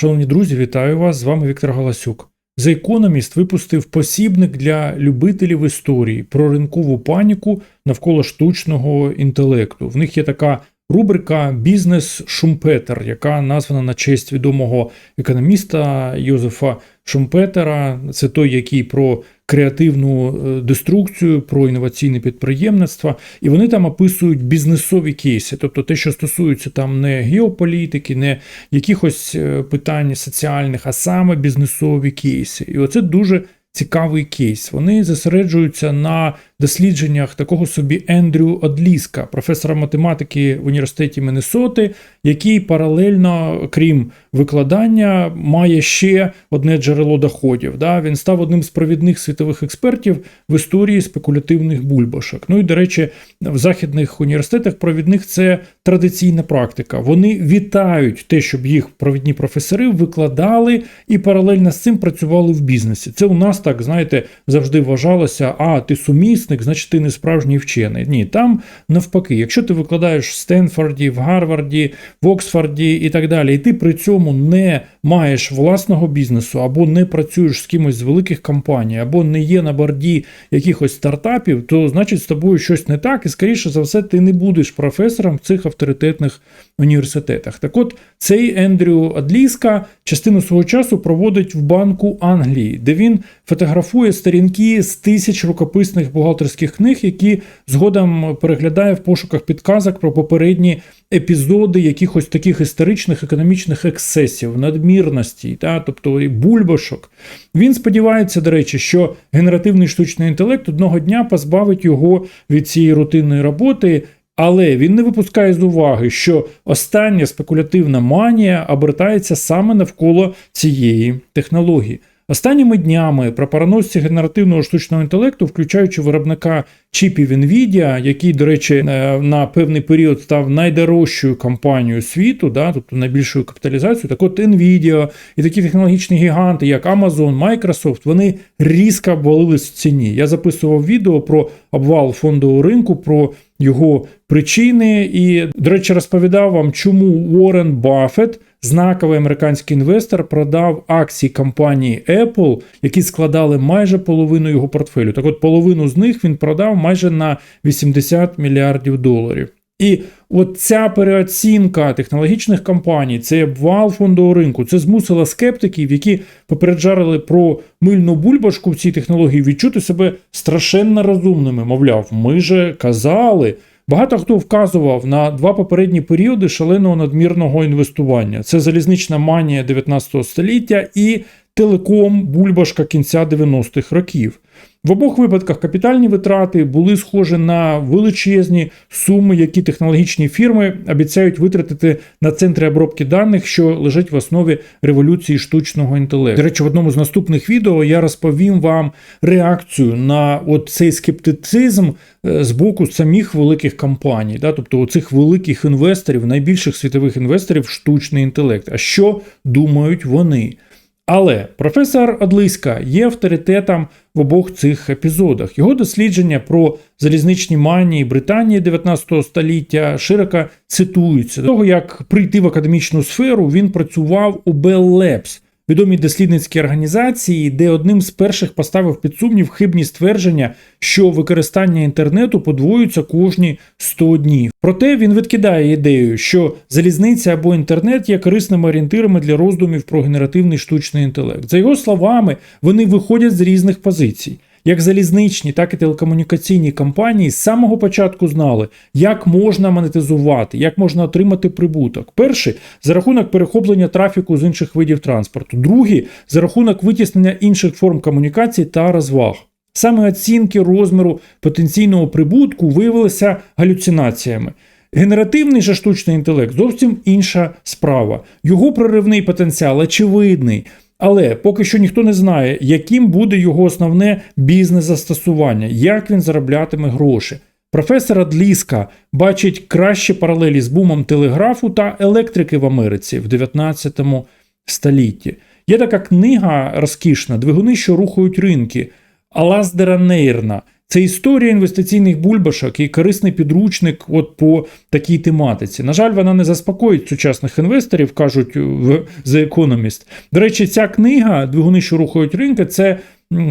Шановні друзі, вітаю вас! З вами Віктор Галасюк. The Economist випустив посібник для любителів історії про ринкову паніку навколо штучного інтелекту. В них є така рубрика Бізнес Шумпетер, яка названа на честь відомого економіста Йозефа Шумпетера. Це той, який про креативну е, деструкцію, про інноваційне підприємництво, і вони там описують бізнесові кейси, тобто те, що стосується там не геополітики, не якихось е, питань соціальних, а саме бізнесові кейси. І оце дуже цікавий кейс. Вони зосереджуються на дослідженнях такого собі Ендрю Одліска, професора математики в університеті Міннесоти, який паралельно, крім викладання, має ще одне джерело доходів. Да? Він став одним з провідних світових експертів в історії спекулятивних бульбашок. Ну і до речі, в західних університетах провідних це традиційна практика. Вони вітають те, щоб їх провідні професори викладали і паралельно з цим працювали в бізнесі. Це у нас так, знаєте, завжди вважалося, а ти сумісник, значить ти не справжній вчений. Ні, там навпаки, якщо ти викладаєш в Стенфорді, в Гарварді, в Оксфорді і так далі, і ти при цьому не маєш власного бізнесу, або не працюєш з кимось з великих компаній, або не є на борді якихось стартапів, то значить з тобою щось не так, скоріше за все, ти не будеш професором в цих авторитетних університетах. Так от цей Ендрю Адліска частину свого часу проводить в Банку Англії, де він фотографує сторінки з тисяч рукописних бухгалтерських книг, які згодом переглядає в пошуках підказок про попередні епізоди якихось таких історичних економічних ексцесів, надмірності, та, тобто і бульбашок. Він сподівається, до речі, що генеративний штучний інтелект одного дня позбавить його від цієї рутинної роботи. Але він не випускає з уваги, що остання спекулятивна манія обертається саме навколо цієї технології. Останніми днями прапороносці генеративного штучного інтелекту, включаючи виробника чіпів Nvidia, який, до речі, е, на певний період став найдорожчою компанією світу, да, тобто найбільшою капіталізацією, так от Nvidia і такі технологічні гіганти, як Amazon, Microsoft, вони різко обвалились в ціні. Я записував відео про обвал фондового ринку, про його причини. І, до речі, розповідав вам, чому Уоррен Баффет, знаковий американський інвестор, продав акції компанії Apple, які складали майже половину його портфелю. Так от половину з них він продав майже на 80 мільярдів доларів. І от ця переоцінка технологічних компаній, цей обвал фондового ринку, це змусило скептиків, які попереджали про мильну бульбашку в цій технології, відчути себе страшенно розумними. Мовляв, ми же казали. Багато хто вказував на два попередні періоди шаленого надмірного інвестування: це залізнична манія 19 століття і телеком бульбашка кінця 90-х років. В обох випадках капітальні витрати були схожі на величезні суми, які технологічні фірми обіцяють витратити на центри обробки даних, що лежать в основі революції штучного інтелекту. До речі, в одному з наступних відео я розповім вам реакцію на от цей скептицизм е, з боку самих великих компаній, да, тобто оцих великих інвесторів, найбільших світових інвесторів, в штучний інтелект. А що думають вони? Але професор Одлиська є авторитетом в обох цих епізодах. Його дослідження про залізничні манії Британії 19 століття широко цитуються. До того як прийти в академічну сферу, він працював у Bell Labs, відомій дослідницькій організації, де одним з перших поставив під сумнів хибні ствердження, що використання інтернету подвоюється кожні 100 днів. Проте він відкидає ідею, що залізниця або інтернет є корисними орієнтирами для роздумів про генеративний штучний інтелект. За його словами, вони виходять з різних позицій. Як залізничні, так і телекомунікаційні компанії з самого початку знали, як можна монетизувати, як можна отримати прибуток. Перший за рахунок перехоплення трафіку з інших видів транспорту, другий за рахунок витіснення інших форм комунікації та розваг. Саме оцінки розміру потенційного прибутку виявилися галюцинаціями. Генеративний же штучний інтелект зовсім інша справа. Його проривний потенціал очевидний. Але поки що ніхто не знає, яким буде його основне бізнес-застосування, як він зароблятиме гроші. Професор Адліска бачить кращі паралелі з бумом телеграфу та електрики в Америці в 19 столітті. Є така книга розкішна Двигуни, що рухають ринки Алаздера Нейрна. Це історія інвестиційних бульбашок і корисний підручник от по такій тематиці. На жаль, вона не заспокоїть сучасних інвесторів, кажуть в The Economist. До речі, ця книга Двигуни, що рухають ринки, це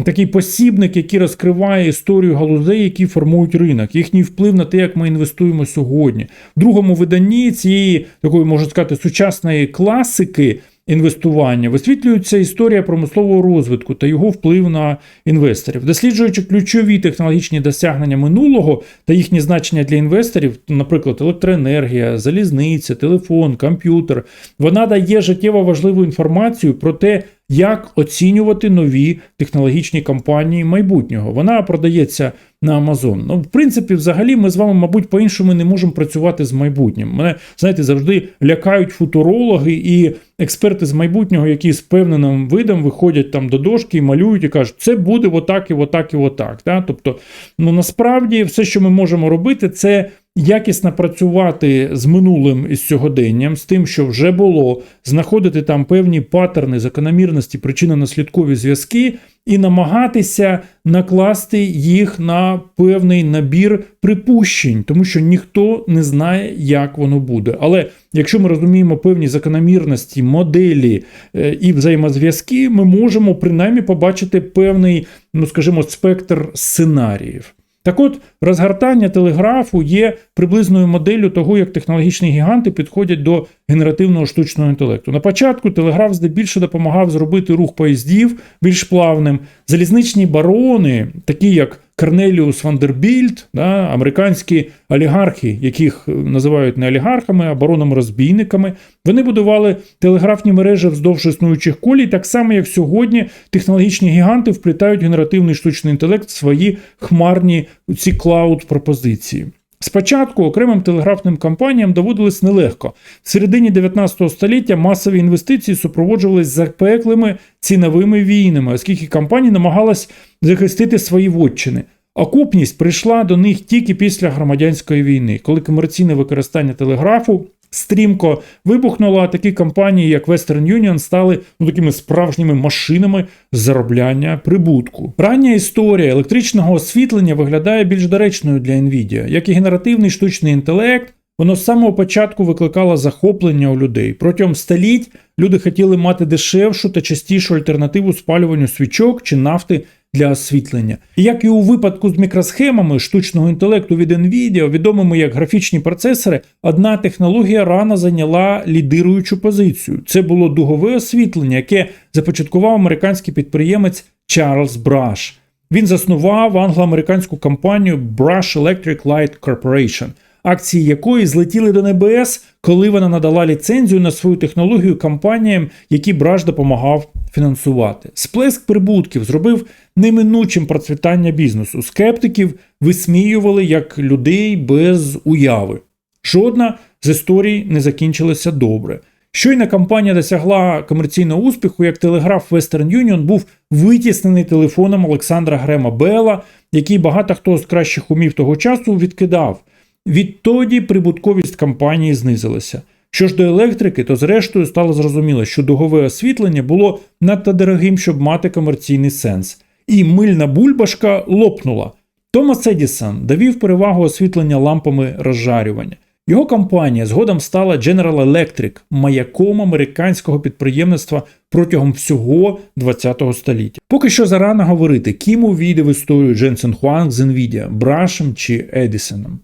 такий посібник, який розкриває історію галузей, які формують ринок, їхній вплив на те, як ми інвестуємо сьогодні. В другому виданні цієї такої можна сказати сучасної класики інвестування висвітлюється історія промислового розвитку та його вплив на інвесторів, досліджуючи ключові технологічні досягнення минулого та їхні значення для інвесторів, наприклад, електроенергія, залізниця, телефон, комп'ютер. Вона дає життєво важливу інформацію про те, як оцінювати нові технологічні компанії майбутнього. Вона продається на Амазон. Ну, в принципі, взагалі, ми з вами, мабуть, по-іншому не можемо працювати з майбутнім. Мене, знаєте, завжди лякають футурологи і експерти з майбутнього, які з певним видом виходять там до дошки і малюють і кажуть, це буде отак і отак і отак. Да? Тобто, ну насправді, все, що ми можемо робити, це. Якісно працювати з минулим і з сьогоденням, з тим, що вже було, знаходити там певні паттерни, закономірності, причинно-наслідкові зв'язки, і намагатися накласти їх на певний набір припущень, тому що ніхто не знає, як воно буде. Але якщо ми розуміємо певні закономірності, моделі е, і взаємозв'язки, ми можемо принаймні побачити певний, ну скажімо, спектр сценаріїв. Так от, розгортання телеграфу є приблизною моделлю того, як технологічні гіганти підходять до генеративного штучного інтелекту. На початку телеграф здебільшого допомагав зробити рух поїздів більш плавним. Залізничні барони, такі як Корнеліус Вандербільд, да, американські олігархи, яких називають не олігархами, а баронами-розбійниками, вони будували телеграфні мережі вздовж існуючих колій, так само, як сьогодні технологічні гіганти вплітають генеративний штучний інтелект в свої хмарні ці клауд-пропозиції. Спочатку окремим телеграфним компаніям доводилось нелегко. В середині 19 століття масові інвестиції супроводжувались запеклими ціновими війнами, оскільки компанії намагалась захистити свої вотчини. Окупність прийшла до них тільки після громадянської війни, коли комерційне використання телеграфу стрімко вибухнуло, а такі компанії, як Western Union, стали ну, такими справжніми машинами заробляння прибутку. Рання історія електричного освітлення виглядає більш доречною для Nvidia, як і генеративний штучний інтелект. Воно з самого початку викликало захоплення у людей. Протягом століть люди хотіли мати дешевшу та частішу альтернативу спалюванню свічок чи нафти для освітлення. І як і у випадку з мікросхемами штучного інтелекту від Nvidia, відомими як графічні процесори, одна технологія рано зайняла лідируючу позицію. Це було дугове освітлення, яке започаткував американський підприємець Чарльз Браш. Він заснував англо-американську компанію Brush Electric Light Corporation, акції якої злетіли до небес, коли вона надала ліцензію на свою технологію компаніям, які Браш допомагав фінансувати. Сплеск прибутків зробив неминучим процвітання бізнесу. Скептиків висміювали як людей без уяви. Жодна з історій не закінчилася добре. Щойно компанія досягла комерційного успіху, як телеграф Western Union був витіснений телефоном Олександра Грема Белла, який багато хто з кращих умів того часу відкидав. Відтоді прибутковість компанії знизилася. Що ж до електрики, то зрештою стало зрозуміло, що дугове освітлення було надто дорогим, щоб мати комерційний сенс. І мильна бульбашка лопнула. Томас Едісон довів перевагу освітлення лампами розжарювання. Його компанія згодом стала General Electric, маяком американського підприємництва протягом всього ХХ століття. Поки що зарано говорити, ким увійде в історію Дженсен Хуанг з Nvidia, Брашем чи Едісоном.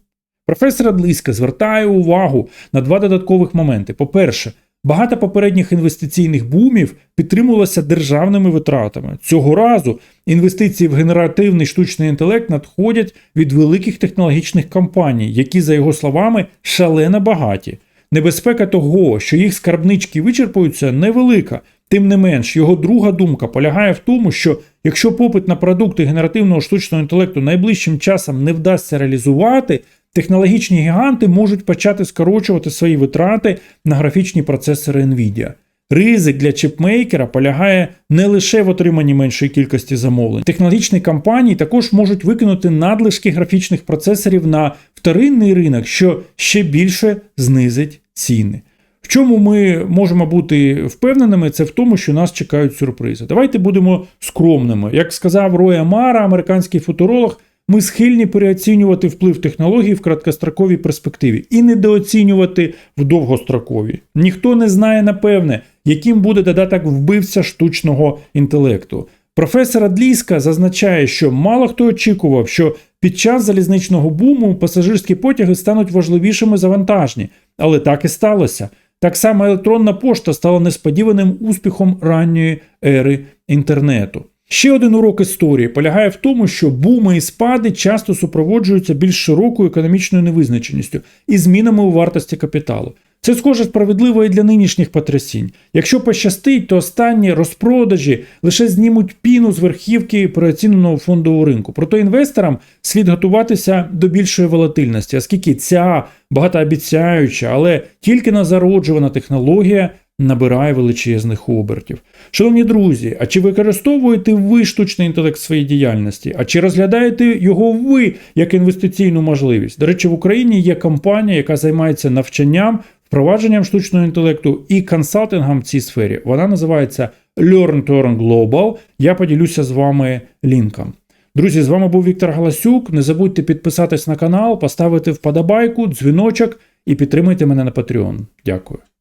Професор Адлиська звертає увагу на два додаткових моменти. По-перше, багато попередніх інвестиційних бумів підтримувалося державними витратами. Цього разу інвестиції в генеративний штучний інтелект надходять від великих технологічних компаній, які, за його словами, шалено багаті. Небезпека того, що їх скарбнички вичерпуються, невелика. Тим не менш, його друга думка полягає в тому, що якщо попит на продукти генеративного штучного інтелекту найближчим часом не вдасться реалізувати, технологічні гіганти можуть почати скорочувати свої витрати на графічні процесори Nvidia. Ризик для чіпмейкера полягає не лише в отриманні меншої кількості замовлень. Технологічні компанії також можуть викинути надлишки графічних процесорів на вторинний ринок, що ще більше знизить ціни. В чому ми можемо бути впевненими, це в тому, що нас чекають сюрпризи. Давайте будемо скромними. Як сказав Рой Амара, американський футуролог, ми схильні переоцінювати вплив технологій в краткостроковій перспективі і недооцінювати в довгостроковій. Ніхто не знає напевне, яким буде додаток вбивця штучного інтелекту. Професор Адлійська зазначає, що мало хто очікував, що під час залізничного буму пасажирські потяги стануть важливішими за вантажні, але так і сталося. Так само електронна пошта стала несподіваним успіхом ранньої ери інтернету. Ще один урок історії полягає в тому, що буми і спади часто супроводжуються більш широкою економічною невизначеністю і змінами у вартості капіталу. Це схоже справедливо і для нинішніх потрясінь. Якщо пощастить, то останні розпродажі лише знімуть піну з верхівки переоціненого фондового ринку. Проте інвесторам слід готуватися до більшої волатильності, оскільки ця багатообіцяюча, але тільки назароджувана технологія набирає величезних обертів. Шановні друзі, а чи використовуєте ви штучний інтелект в своїй діяльності? А чи розглядаєте його ви як інвестиційну можливість? До речі, в Україні є компанія, яка займається навчанням, впровадженням штучного інтелекту і консалтингом в цій сфері. Вона називається Learn to Global. Я поділюся з вами лінком. Друзі, з вами був Віктор Галасюк. Не забудьте підписатись на канал, поставити вподобайку, дзвіночок і підтримайте мене на Patreon. Дякую.